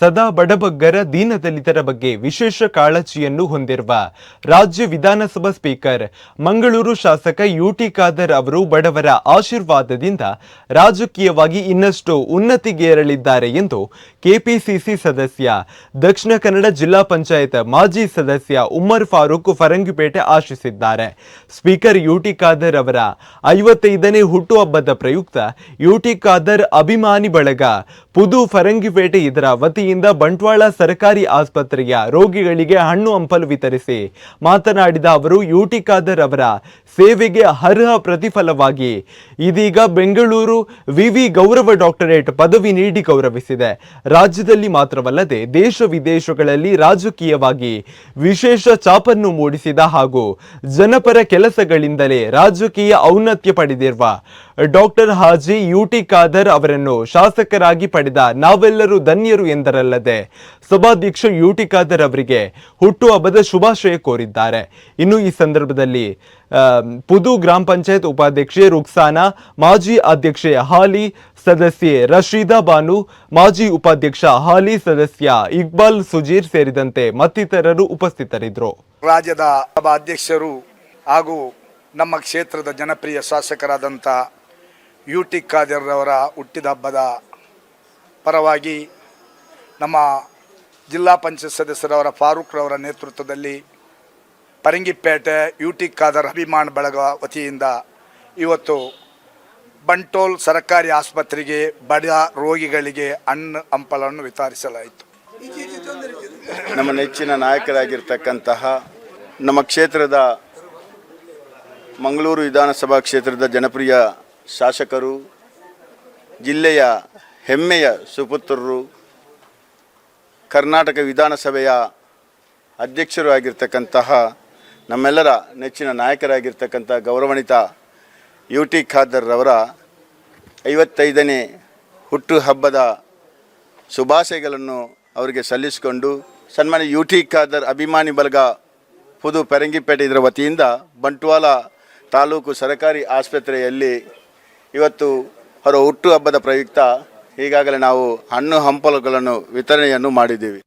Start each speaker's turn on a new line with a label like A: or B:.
A: ಸದಾ ಬಡಬಗ್ಗರ ದೀನದಲಿತರ ಬಗ್ಗೆ ವಿಶೇಷ ಕಾಳಜಿಯನ್ನು ಹೊಂದಿರುವ ರಾಜ್ಯ ವಿಧಾನಸಭಾ ಸ್ಪೀಕರ್ ಮಂಗಳೂರು ಶಾಸಕ ಯುಟಿ ಖಾದರ್ ಅವರು ಬಡವರ ಆಶೀರ್ವಾದದಿಂದ ರಾಜಕೀಯವಾಗಿ ಇನ್ನಷ್ಟು ಉನ್ನತಿಗೇರಲಿದ್ದಾರೆ ಎಂದು ಕೆಪಿಸಿಸಿ ಸದಸ್ಯ, ದಕ್ಷಿಣ ಕನ್ನಡ ಜಿಲ್ಲಾ ಪಂಚಾಯತ್ ಮಾಜಿ ಸದಸ್ಯ ಉಮರ್ ಫಾರೂಕ್ ಫರಂಗಿಪೇಟೆ ಆಶಿಸಿದ್ದಾರೆ. ಸ್ಪೀಕರ್ ಯುಟಿ ಖಾದರ್ ಅವರ ಐವತ್ತೈದನೇ ಹುಟ್ಟುಹಬ್ಬದ ಪ್ರಯುಕ್ತ ಯುಟಿ ಖಾದರ್ ಅಭಿಮಾನಿ ಬಳಗ ಪುದು ಫರಂಗಿಪೇಟೆ ಇದರ ವತಿಯಿಂದ ಬಂಟ್ವಾಳ ಸರ್ಕಾರಿ ಆಸ್ಪತ್ರೆಯ ರೋಗಿಗಳಿಗೆ ಹಣ್ಣು ಹಂಪಲು ವಿತರಿಸಿ ಮಾತನಾಡಿದ ಅವರು ಯುಟಿ ಖಾದರ್ ಅವರ ಸೇವೆಗೆ ಅರ್ಹ ಪ್ರತಿಫಲವಾಗಿ ಇದೀಗ ಬೆಂಗಳೂರು ವಿವಿ ಗೌರವ ಡಾಕ್ಟರೇಟ್ ಪದವಿ ನೀಡಿ ಗೌರವಿಸಿದೆ. ರಾಜ್ಯದಲ್ಲಿ ಮಾತ್ರವಲ್ಲದೆ ದೇಶ ವಿದೇಶಗಳಲ್ಲಿ ರಾಜಕೀಯವಾಗಿ ವಿಶೇಷ ಚಾಪನ್ನು ಮೂಡಿಸಿದ ಹಾಗೂ ಜನಪರ ಕೆಲಸಗಳಿಂದಲೇ ರಾಜಕೀಯ ಔನ್ನತ್ಯ ಪಡೆದಿರುವ ಡಾಕ್ಟರ್ ಹಾಜಿ ಯುಟಿ ಖಾದರ್ ಅವರನ್ನು ಶಾಸಕರಾಗಿ ಪಡೆದ ನಾವೆಲ್ಲರೂ ಧನ್ಯರು ಎಂದರಲ್ಲದೆ ಸಭಾಧ್ಯಕ್ಷ ಯುಟಿ ಖಾದರ್ ಅವರಿಗೆ ಹುಟ್ಟುಹಬ್ಬದ ಶುಭಾಶಯ ಕೋರಿದ್ದಾರೆ. ಇನ್ನು ಈ ಸಂದರ್ಭದಲ್ಲಿ ಪುದು ಗ್ರಾಮ ಪಂಚಾಯತ್ ಉಪಾಧ್ಯಕ್ಷೆ ರುಕ್ಸಾನಾ, ಮಾಜಿ ಅಧ್ಯಕ್ಷೆ ಹಾಲಿ ಸದಸ್ಯೆ ರಶೀದಾ ಬಾನು, ಮಾಜಿ ಉಪಾಧ್ಯಕ್ಷ ಹಾಲಿ ಸದಸ್ಯ ಇಕ್ಬಾಲ್ ಸುಜೀರ್ ಸೇರಿದಂತೆ ಮತ್ತಿತರರು ಉಪಸ್ಥಿತರಿದ್ದರು.
B: ರಾಜ್ಯದ ಅಧ್ಯಕ್ಷರು ಹಾಗೂ ನಮ್ಮ ಕ್ಷೇತ್ರದ ಜನಪ್ರಿಯ ಶಾಸಕರಾದಂಥ ಯು ಟಿ ಖಾದರ್ರವರ ಹುಟ್ಟಿದ ಹಬ್ಬದ ಪರವಾಗಿ ನಮ್ಮ ಜಿಲ್ಲಾ ಪಂಚಾಯತ್ ಸದಸ್ಯರವರ ಫಾರೂಕ್ ರವರ ನೇತೃತ್ವದಲ್ಲಿ ಪರಂಗಿಪೇಟೆ ಯು ಟಿ ಖಾದರ್ ಅಭಿಮಾನ್ ಬಳಗ ವತಿಯಿಂದ ಇವತ್ತು ಬಂಟೋಲ್ ಸರ್ಕಾರಿ ಆಸ್ಪತ್ರೆಗೆ ಬಡ ರೋಗಿಗಳಿಗೆ ಹಣ್ಣು ಹಂಪಲನ್ನು ವಿತರಿಸಲಾಯಿತು.
C: ನಮ್ಮ ನೆಚ್ಚಿನ ನಾಯಕರಾಗಿರ್ತಕ್ಕಂತಹ ನಮ್ಮ ಕ್ಷೇತ್ರದ ಮಂಗಳೂರು ವಿಧಾನಸಭಾ ಕ್ಷೇತ್ರದ ಜನಪ್ರಿಯ ಶಾಸಕರು, ಜಿಲ್ಲೆಯ ಹೆಮ್ಮೆಯ ಸುಪುತ್ರರು, ಕರ್ನಾಟಕ ವಿಧಾನಸಭೆಯ ಅಧ್ಯಕ್ಷರು ಆಗಿರ್ತಕ್ಕಂತಹ ನಮ್ಮೆಲ್ಲರ ನೆಚ್ಚಿನ ನಾಯಕರಾಗಿರ್ತಕ್ಕಂಥ ಗೌರವಾನ್ವಿತ ಯು ಟಿ ಖಾದರ್ ರವರ ಐವತ್ತೈದನೇ ಹುಟ್ಟುಹಬ್ಬದ ಶುಭಾಶಯಗಳನ್ನು ಅವರಿಗೆ ಸಲ್ಲಿಸಿಕೊಂಡು ಸನ್ಮಾನ್ಯ ಯು ಟಿ ಖಾದರ್ ಅಭಿಮಾನಿ ಬಳಗ ಪುದು ಪೆರಂಗಿಪೇಟೆ ಇದರ ವತಿಯಿಂದ ಬಂಟ್ವಾಳ ತಾಲೂಕು ಸರಕಾರಿ ಆಸ್ಪತ್ರೆಯಲ್ಲಿ ಇವತ್ತು ಅವರ ಹುಟ್ಟುಹಬ್ಬದ ಪ್ರಯುಕ್ತ ಈಗಾಗಲೇ ನಾವು ಹಣ್ಣು ಹಂಪಲುಗಳನ್ನು ವಿತರಣೆಯನ್ನು ಮಾಡಿದ್ದೀವಿ.